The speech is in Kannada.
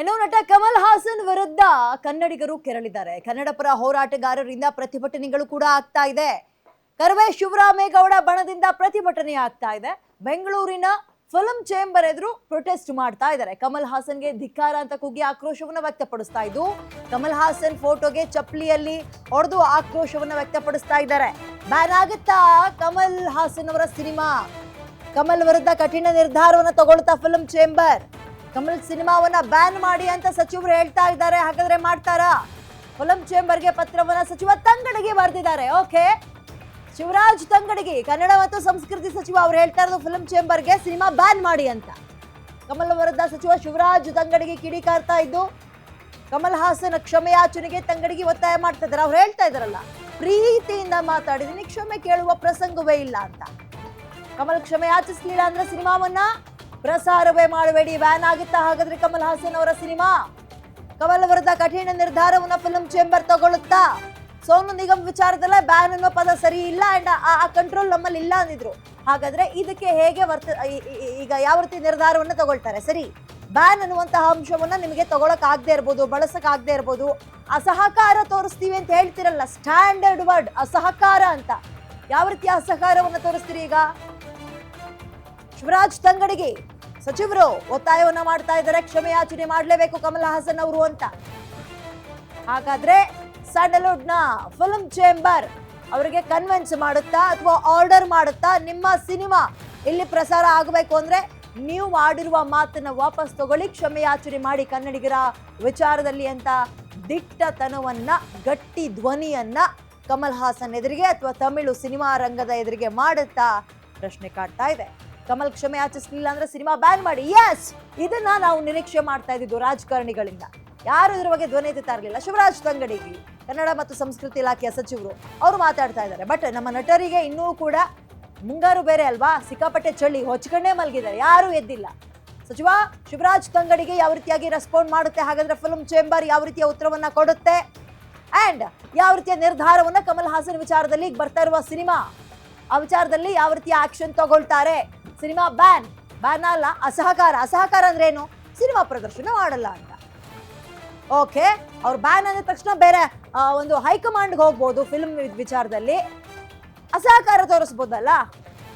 ಇನ್ನು ನಟ ಕಮಲ್ ಹಾಸನ್ ವಿರುದ್ಧ ಕನ್ನಡಿಗರು ಕೆರಳಿದ್ದಾರೆ. ಕನ್ನಡ ಪರ ಹೋರಾಟಗಾರರಿಂದ ಪ್ರತಿಭಟನೆಗಳು ಕೂಡ ಆಗ್ತಾ ಇದೆ. ಕರವೇ ಶಿವರಾಮೇಗೌಡ ಬಣದಿಂದ ಪ್ರತಿಭಟನೆ ಆಗ್ತಾ ಇದೆ. ಬೆಂಗಳೂರಿನ ಫಿಲಂ ಚೇಂಬರ್ ಎದುರು ಪ್ರೊಟೆಸ್ಟ್ ಮಾಡ್ತಾ ಇದ್ದಾರೆ. ಕಮಲ್ ಹಾಸನ್ಗೆ ಧಿಕ್ಕಾರ ಅಂತ ಕೂಗಿ ಆಕ್ರೋಶವನ್ನ ವ್ಯಕ್ತಪಡಿಸ್ತಾ ಇದ್ದು, ಕಮಲ್ ಹಾಸನ್ ಫೋಟೋಗೆ ಚಪ್ಪಲಿಯಲ್ಲಿ ಹೊಡೆದು ಆಕ್ರೋಶವನ್ನ ವ್ಯಕ್ತಪಡಿಸ್ತಾ ಇದ್ದಾರೆ. ಬ್ಯಾನ್ ಆಗುತ್ತಾ ಕಮಲ್ ಹಾಸನ್ ಅವರ ಸಿನಿಮಾ? ಕಮಲ್ ವಿರುದ್ಧ ಕಠಿಣ ನಿರ್ಧಾರವನ್ನು ತಗೊಳ್ತಾ ಫಿಲಂ ಚೇಂಬರ್? ಕಮಲ್ ಸಿನಿಮಾವನ್ನ ಬ್ಯಾನ್ ಮಾಡಿ ಅಂತ ಸಚಿವರು ಹೇಳ್ತಾ ಇದ್ದಾರೆ. ಹಾಗಾದ್ರೆ ಮಾಡ್ತಾರಾ? ಕೊಲಂ ಚೇಂಬರ್ಗೆ ಪತ್ರವನ್ನ ಸಚಿವ ತಂಗಡಿಗೆ ಬರೆದಿದ್ದಾರೆ. ಓಕೆ. ಶಿವರಾಜ್ ತಂಗಡಿಗೆ, ಕನ್ನಡ ಮತ್ತು ಸಂಸ್ಕೃತಿ ಸಚಿವ ಅವ್ರು ಹೇಳ್ತಾ ಇರೋದು ಫಿಲಂ ಚೇಂಬರ್ಗೆ ಸಿನಿಮಾ ಬ್ಯಾನ್ ಮಾಡಿ ಅಂತ. ಕಮಲ್ ವಿರುದ್ಧ ಸಚಿವ ಶಿವರಾಜ್ ತಂಗಡಿಗೆ ಕಿಡಿಕಾರ್ತಾ ಇದ್ದು, ಕಮಲ್ ಹಾಸನ್ ಕ್ಷಮೆಯಾಚನೆಗೆ ತಂಗಡಿಗೆ ಒತ್ತಾಯ ಮಾಡ್ತಾ ಇದ್ದಾರೆ. ಅವ್ರು ಹೇಳ್ತಾ ಇದಾರಲ್ಲ ಪ್ರೀತಿಯಿಂದ ಮಾತಾಡಿದೀನಿ ಕ್ಷಮೆ ಕೇಳುವ ಪ್ರಸಂಗವೇ ಇಲ್ಲ ಅಂತ. ಕಮಲ್ ಕ್ಷಮೆ ಯಾಚಿಸ್ಲಿಲ್ಲ ಅಂದ್ರೆ ಸಿನಿಮಾವನ್ನ ಪ್ರಸಾರವೇ ಮಾಡಬೇಡಿ. ವ್ಯಾನ್ ಆಗಿತ್ತ ಹಾಗಾದ್ರೆ ಕಮಲ್ ಹಾಸನ್ ಅವರ ಸಿನಿಮಾ? ಕಮಲ್ ಅವರದ ಕಠಿಣ ನಿರ್ಧಾರವನ್ನ ಫಿಲ್ಮ್ ಚೇಂಬರ್ ತಗೊಳ್ಳುತ್ತಾ? ಸೋನು ನಿಗಮ್ ವಿಚಾರದಲ್ಲೇ ಬ್ಯಾನ್ ಅನ್ನೋ ಪದ ಸರಿ ಇಲ್ಲ ಅಂಡ್ ಆ ಕಂಟ್ರೋಲ್ ನಮ್ಮಲ್ಲಿ ಇಲ್ಲ ಅಂದಿದ್ರು. ಹಾಗಾದ್ರೆ ಇದಕ್ಕೆ ಹೇಗೆ ವರ್ತ ಈಗ ಯಾವ ರೀತಿ ನಿರ್ಧಾರವನ್ನ ತಗೊಳ್ತಾರೆ? ಸರಿ ಬ್ಯಾನ್ ಅನ್ನುವಂತಹ ಅಂಶವನ್ನ ನಿಮಗೆ ತಗೊಳಕ್ ಆಗದೆ ಇರ್ಬೋದು, ಬಳಸಕ್ ಆಗದೆ ಇರ್ಬೋದು. ಅಸಹಕಾರ ತೋರಿಸ್ತೀವಿ ಅಂತ ಹೇಳ್ತಿರಲ್ಲ ಸ್ಟ್ಯಾಂಡರ್ಡ್ ವರ್ಡ್ ಅಸಹಕಾರ ಅಂತ. ಯಾವ ರೀತಿ ಅಸಹಕಾರವನ್ನು ತೋರಿಸ್ತೀರಿ ಈಗ? ಶಿವರಾಜ್ ತಂಗಡಿಗೆ ಸಚಿವರು ಒತ್ತಾಯವನ್ನ ಮಾಡ್ತಾ ಇದ್ದಾರೆ. ಕ್ಷಮೆಯಾಚನೆ ಮಾಡಲೇಬೇಕು ಕಮಲ್ ಹಾಸನ್ ಅವರು ಅಂತ. ಹಾಗಾದ್ರೆ ಸ್ಯಾಂಡಲ್ವುಡ್ನ ಫಿಲ್ಮ್ ಚೇಂಬರ್ ಅವರಿಗೆ ಕನ್ವಿನ್ಸ್ ಮಾಡುತ್ತಾ ಅಥವಾ ಆರ್ಡರ್ ಮಾಡುತ್ತಾ ನಿಮ್ಮ ಸಿನಿಮಾ ಇಲ್ಲಿ ಪ್ರಸಾರ ಆಗಬೇಕು ಅಂದ್ರೆ ನೀವು ಮಾಡಿರುವ ಮಾತನ್ನ ವಾಪಸ್ ತಗೊಳ್ಳಿ. ಕ್ಷಮೆಯಾಚನೆ ಮಾಡಿ ಕನ್ನಡಿಗರ ವಿಚಾರದಲ್ಲಿ ಅಂತ ದಿಟ್ಟತನವನ್ನ, ಗಟ್ಟಿ ಧ್ವನಿಯನ್ನ ಕಮಲ್ ಹಾಸನ್ ಎದುರಿಗೆ ಅಥವಾ ತಮಿಳು ಸಿನಿಮಾ ರಂಗದ ಎದುರಿಗೆ ಮಾಡುತ್ತಾ ಪ್ರಶ್ನೆ ಕಾಡ್ತಾ ಇದೆ. ಕಮಲ್ ಕ್ಷಮೆ ಯಾಚಿಸ್ಲಿಲ್ಲ ಅಂದ್ರೆ ಸಿನಿಮಾ ಬ್ಯಾನ್ ಮಾಡಿ. ಎಸ್ ಇದನ್ನ ನಾವು ನಿರೀಕ್ಷೆ ಮಾಡ್ತಾ ಇದ್ದಿದ್ದು ರಾಜಕಾರಣಿಗಳಿಂದ. ಯಾರು ಇದ್ರ ಬಗ್ಗೆ ಧ್ವನಿ ಎತ್ತಾ ಇರಲಿಲ್ಲ. ಶಿವರಾಜ್ ಕನ್ನಡ ಮತ್ತು ಸಂಸ್ಕೃತಿ ಇಲಾಖೆಯ ಸಚಿವರು, ಅವರು ಮಾತಾಡ್ತಾ ಇದ್ದಾರೆ. ಬಟ್ ನಮ್ಮ ನಟರಿಗೆ ಇನ್ನೂ ಕೂಡ ಮುಂಗಾರು ಬೇರೆ ಅಲ್ವಾ? ಸಿಕ್ಕಾಪಟ್ಟೆ ಚಳಿ ಹೊಚ್ಕೊಂಡೇ ಮಲಗಿದ್ದಾರೆ. ಯಾರು ಎದ್ದಿಲ್ಲ. ಸಚಿವ ಶಿವರಾಜ್ ತಂಗಡಿಗೆ ಯಾವ ರೀತಿಯಾಗಿ ರೆಸ್ಪಾಂಡ್ ಮಾಡುತ್ತೆ? ಹಾಗಾದ್ರೆ ಫಿಲ್ಮ್ ಚೇಂಬರ್ ಯಾವ ರೀತಿಯ ಉತ್ತರವನ್ನ ಕೊಡುತ್ತೆ? ಅಂಡ್ ಯಾವ ರೀತಿಯ ನಿರ್ಧಾರವನ್ನ ಕಮಲ್ ಹಾಸನ್ ವಿಚಾರದಲ್ಲಿ ಬರ್ತಾ ಇರುವ ಸಿನಿಮಾ? ಆ ವಿಚಾರದಲ್ಲಿ ಯಾವ ರೀತಿಯ ಆಕ್ಷನ್ ತಗೊಳ್ತಾರೆ? ಸಿನಿಮಾ ಬ್ಯಾನ್ ಬ್ಯಾನ್ ಅಲ್ಲ, ಅಸಹಕಾರ. ಅಸಹಕಾರ ಅಂದ್ರೆ ಏನು? ಸಿನಿಮಾ ಪ್ರದರ್ಶನ ಮಾಡಲ್ಲ ಅಂತ. ಓಕೆ, ಅವ್ರು ಬ್ಯಾನ್ ಅಂದ ತಕ್ಷಣ ಬೇರೆ ಒಂದು ಹೈಕಮಾಂಡ್ಗೆ ಹೋಗ್ಬೋದು ಫಿಲ್ಮ್ ವಿಚಾರದಲ್ಲಿ. ಅಸಹಕಾರ ತೋರಿಸ್ಬೋದಲ್ಲ?